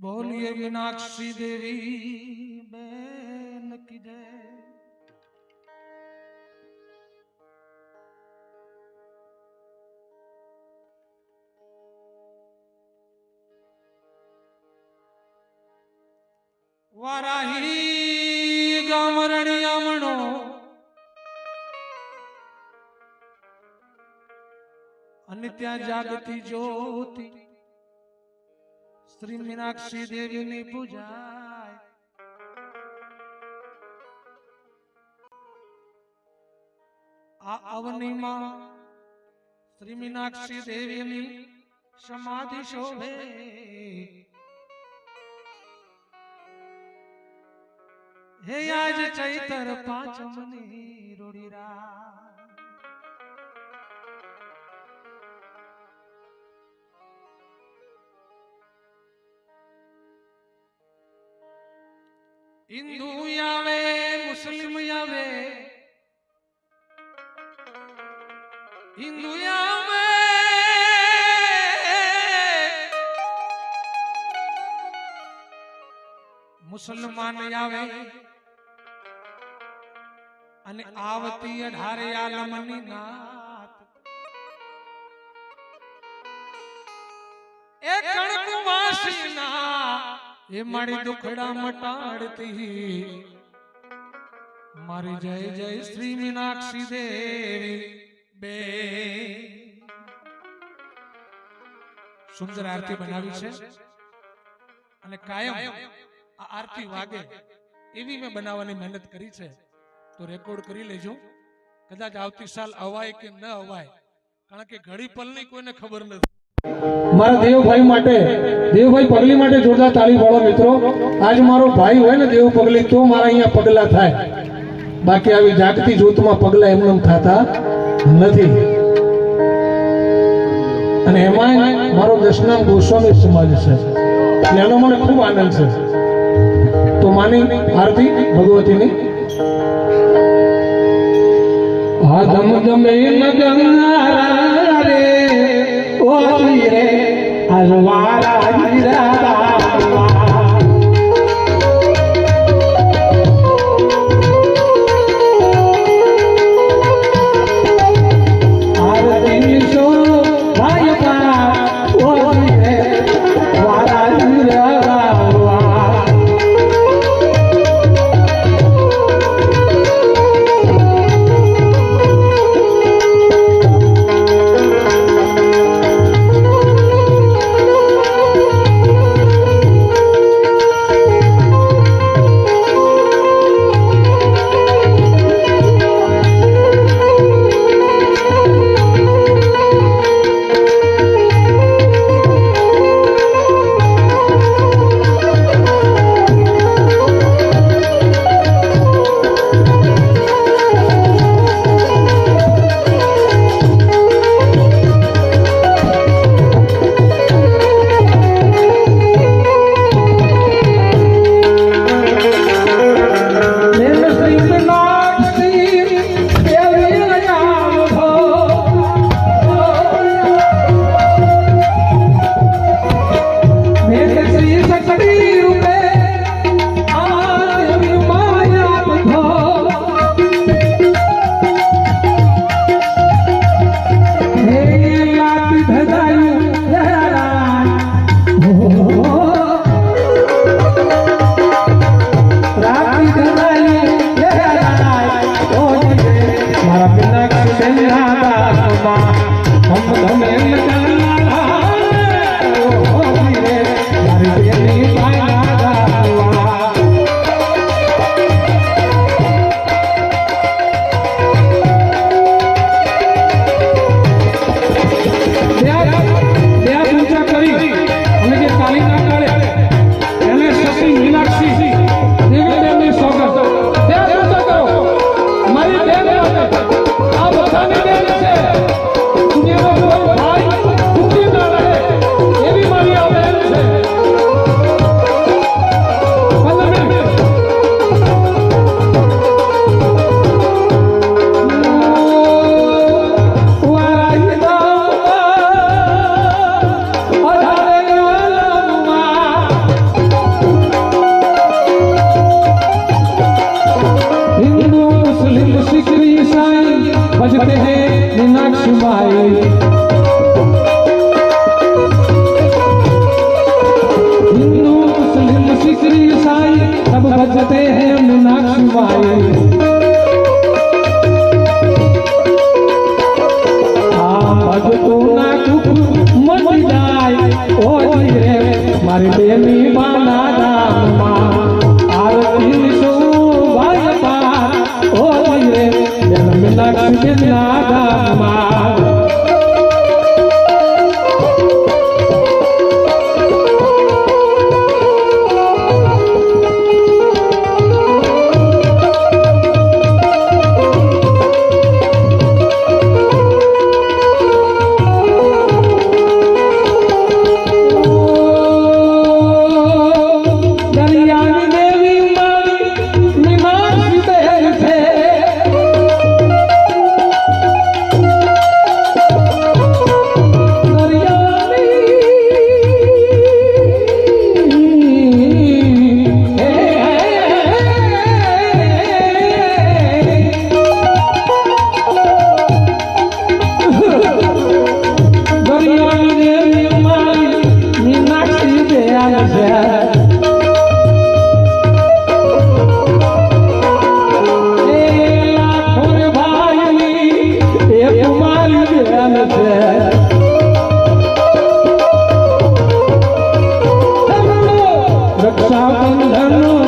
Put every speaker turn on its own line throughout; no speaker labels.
બોલીએ મીનાક્ષી દેવી. બેન કી જય. વારાહી ગામ રણિયામણો અને ત્યાં જાગતી જ્યોતિ. શ્રી મીનાક્ષી દેવીની પૂજા આ અવનીમાં શ્રી મીનાક્ષી દેવીની સમાધિ શોભે હે આજ ચૈતર પાંચમની રૂડીરા હિન્દુ આવે, મુસ્લિમ આવે. હિન્દુ આવે. મુસલમાન આવે. અને આવતી અઢારે આલમની નાત. એ કણકવાસીના એ મારી દુખડા મટાડતી. મારી જય જય શ્રી મીનાક્ષી દેવી. બે સુંદર આરતી બનાવી છે. અને કાયમ આ આરતી વાગે એવી મેં બનાવવાની મહેનત કરી છે. તો રેકોર્ડ કરી લેજો. કદાચ આવતી સાલ અવાય કે ન અવાય. કારણ કે ઘડી પલની કોઈને ખબર નથી.
મારા દેવભાઈ માટે, દેવભાઈ પગલી માટે જોરદાર તાળી પાડો મિત્રો. આજ મારો ભાઈ હોય ને દેવ પગલી, તો મારા અહીંયા પગલા થાય. બાકી આવી જાગતી જોતમાં પગલા એમને એમ થતા નથી. અને એમાં મારો દશનામ ગોસ્વામી સમાજ છે. અને એનો મને ખૂબ આનંદ છે. તો માની આરતી ભગવતીની. આ ધમ ધમે નગનારા I don't want fight. Rakshabandhan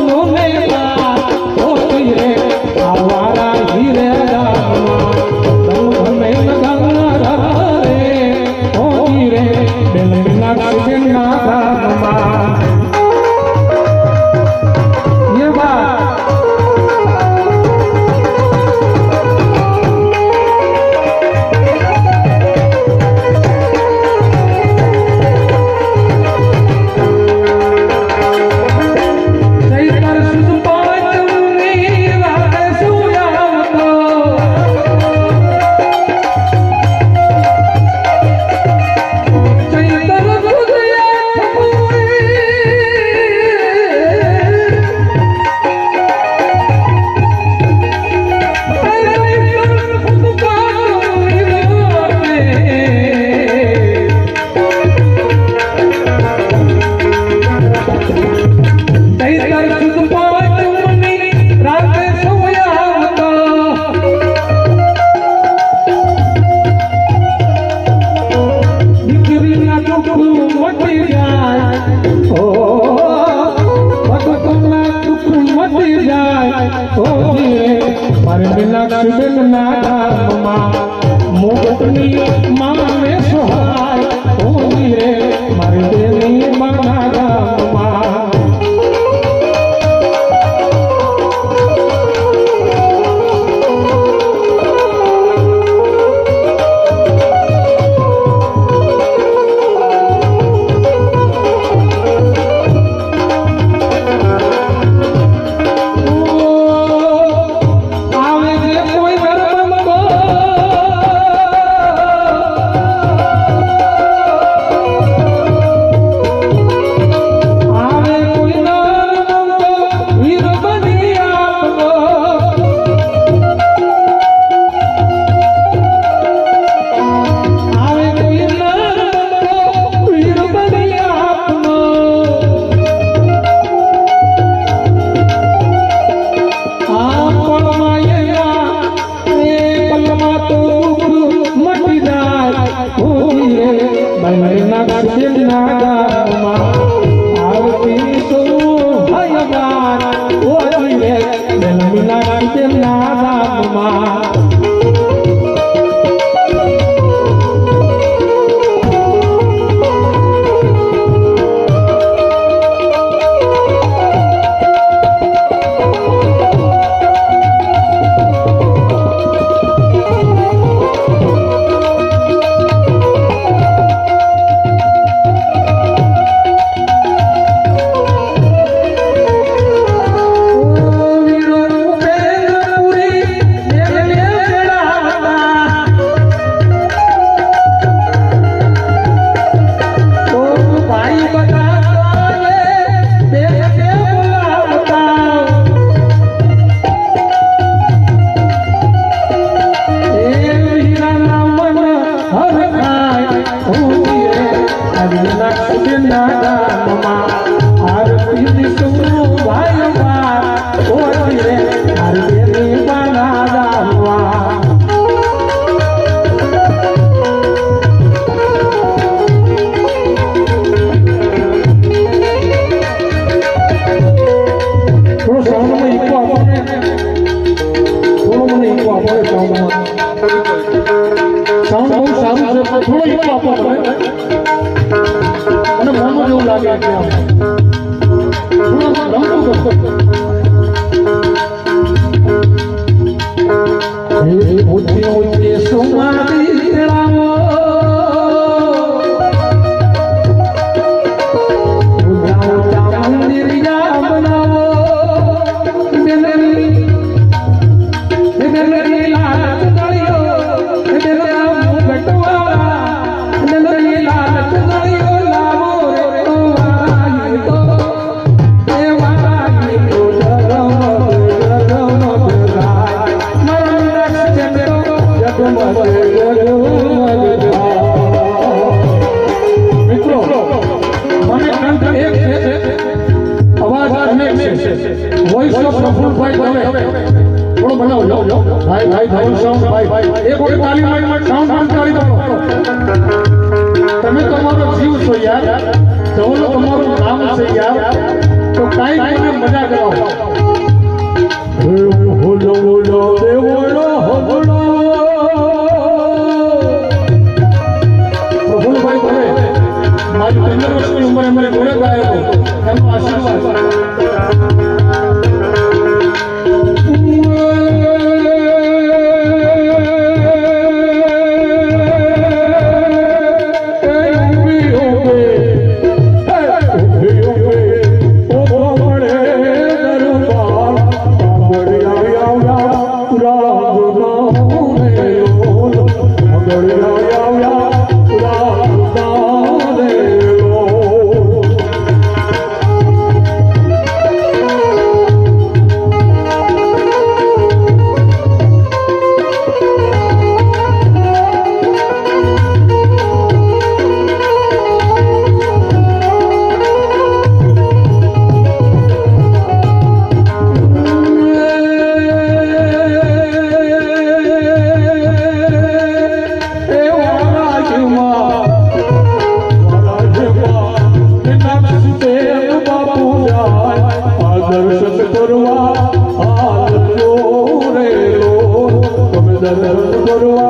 پيرن پروا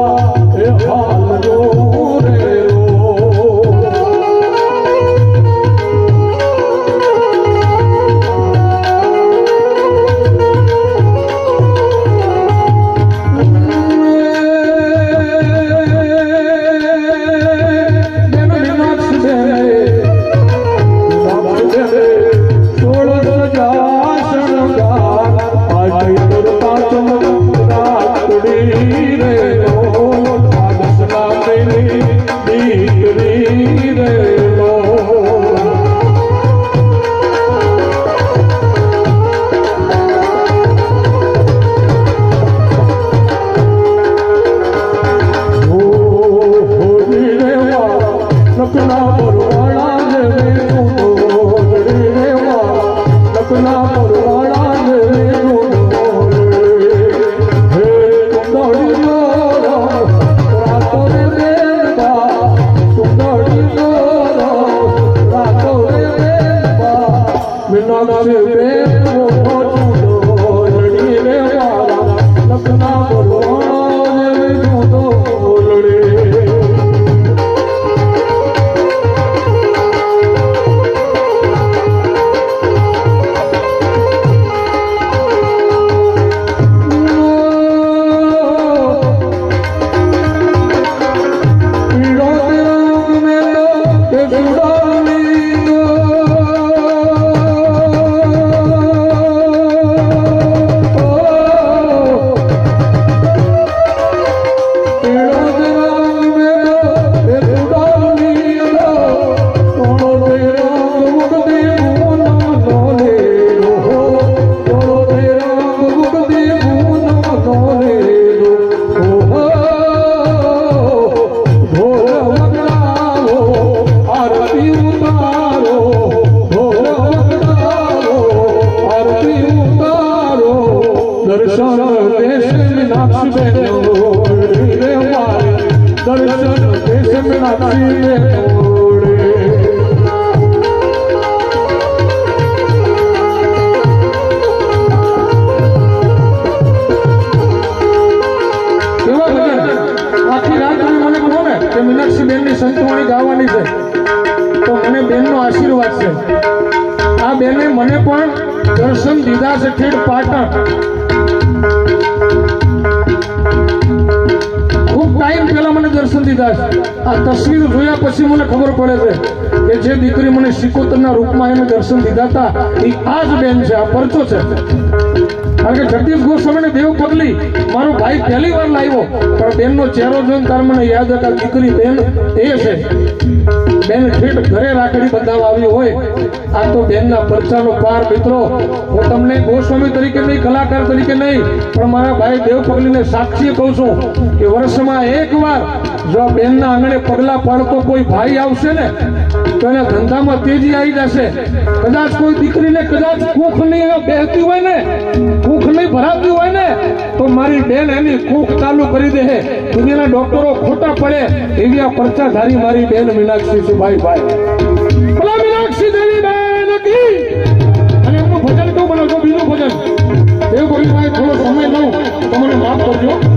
اے هو સંતવાણી ગાવાની છે. તો મને બેનનો આશીર્વાદ છે. આ બેને મને પણ દર્શન દીધા છે ઠેઠ પાટણ. ખૂબ ટાઈમ પહેલા મને દર્શન દીધા છે. આ તસવીર જોયા પછી મને ખબર પડે છે કે જે દીકરી મને સિકોતરના રૂપમાં એને દર્શન દીધા હતા, એ આ જ બેન છે, આ પરચો છે. કારણ કે જગદીશ ગોસ્વામીને દેવ પગલી મારો ભાઈ પહેલી વાર લાવ્યો, પણ બેનનો ચહેરો જોઈને તાર મને યાદ હતા, દીકરી બેન એ છે. બેન ઠેઠ ઘરે રાખડી બંધાવવા આવી હોય, આ તો બેનના પરચાનો પાર, મિત્રો. હું તમને ગોસ્વામી તરીકે નહીં, કલાકાર તરીકે નહીં, પણ મારા ભાઈ દેવ પગલીને સાક્ષી કહું છું કે વર્ષમાં એક વાર જો બેનના આંગણે પગલા પાડતો કોઈ ભાઈ આવશે ને, તો એના ધંધામાં તેજી આવી જશે. કદાચ કોઈ દીકરીને કદાચ કૂખ નહીં બેહતી હોય ને નહીં ભરાતી હોય ને, તો મારી બેન એની કૂખ ચાલુ કરી દે. દુનિયાના ડોક્ટરો ખોટા પડે. એવી આ પરચાધારી મારી બેન મીનાક્ષી છે, ભાઈ ભાઈ. મીનાક્ષી દેવી બેન અને એમનું ભજન કેવું બનાવજો બીજું ભજન. એ બોલી ભાઈ થોડો સમય લઉં. તો મને માફ કરજો.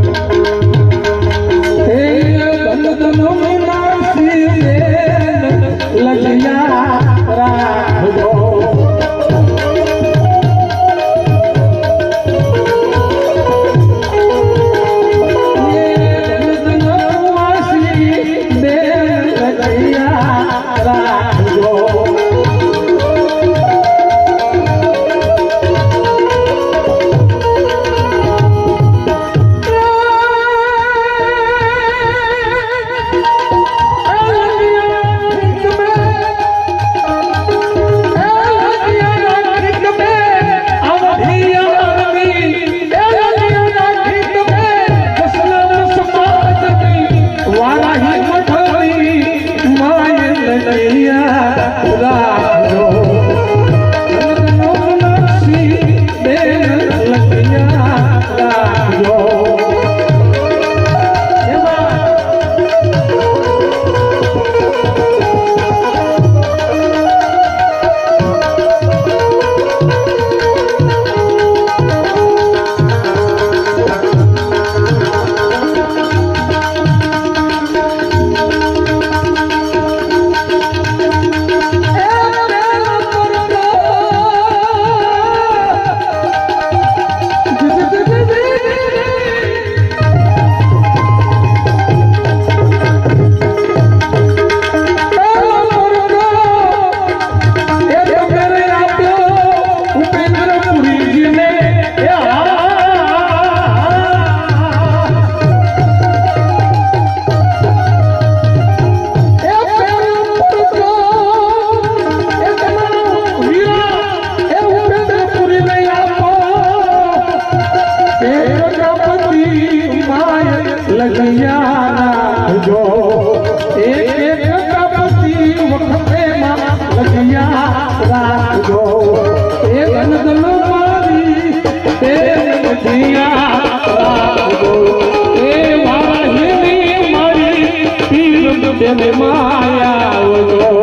માયા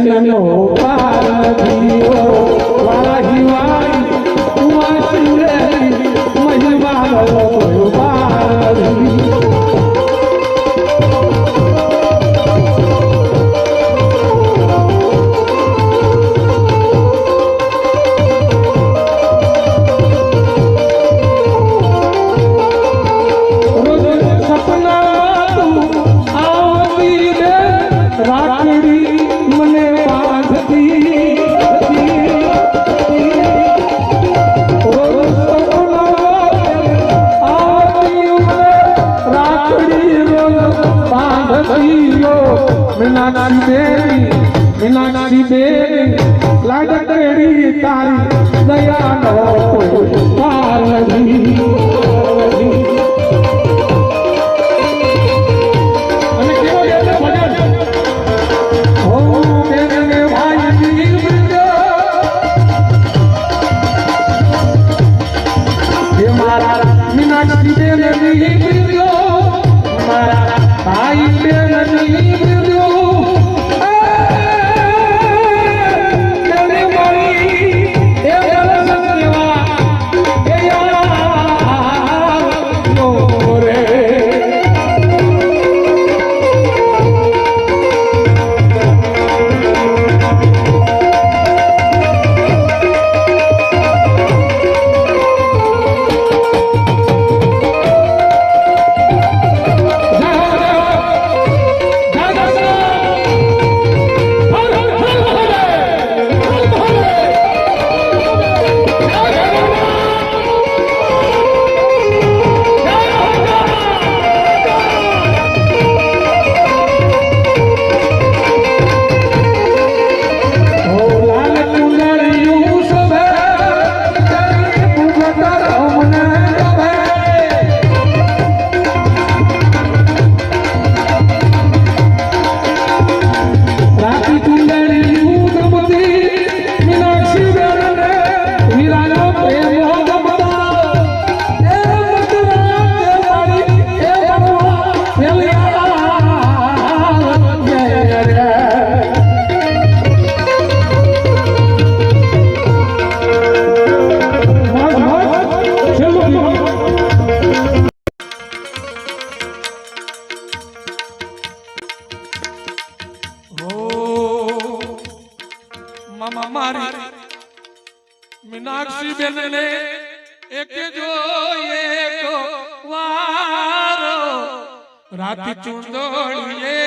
નનો પારધીઓ વાહી વાહી કુવા સુરે મહિમા no માં મારી. મીનાક્ષી બેન
ને એક જો એક વાર રાત ચુંદોળીએ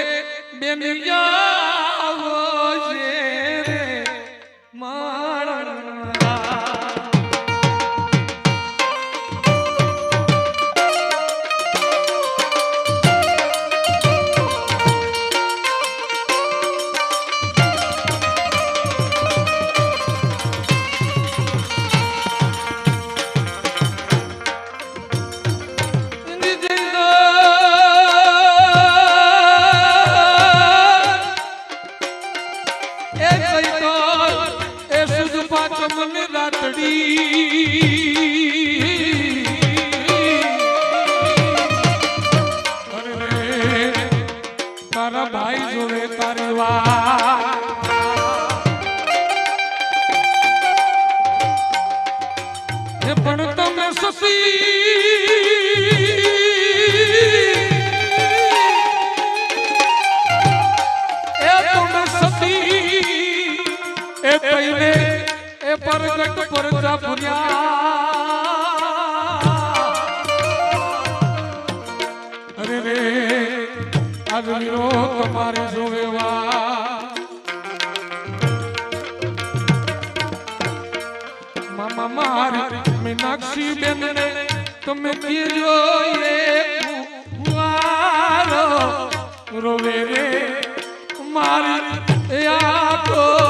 બેન આવો છે રે. મા ચમન રાતડી તારા ભાઈ જોવે તારી વા પણ તમે સસી પરગટ પરજા પુન્યા અરે રે આજનો તમારે જોવેવા મામા મારી મીનાક્ષી બેન તમે કીજો રોવે રે, મારી યાદો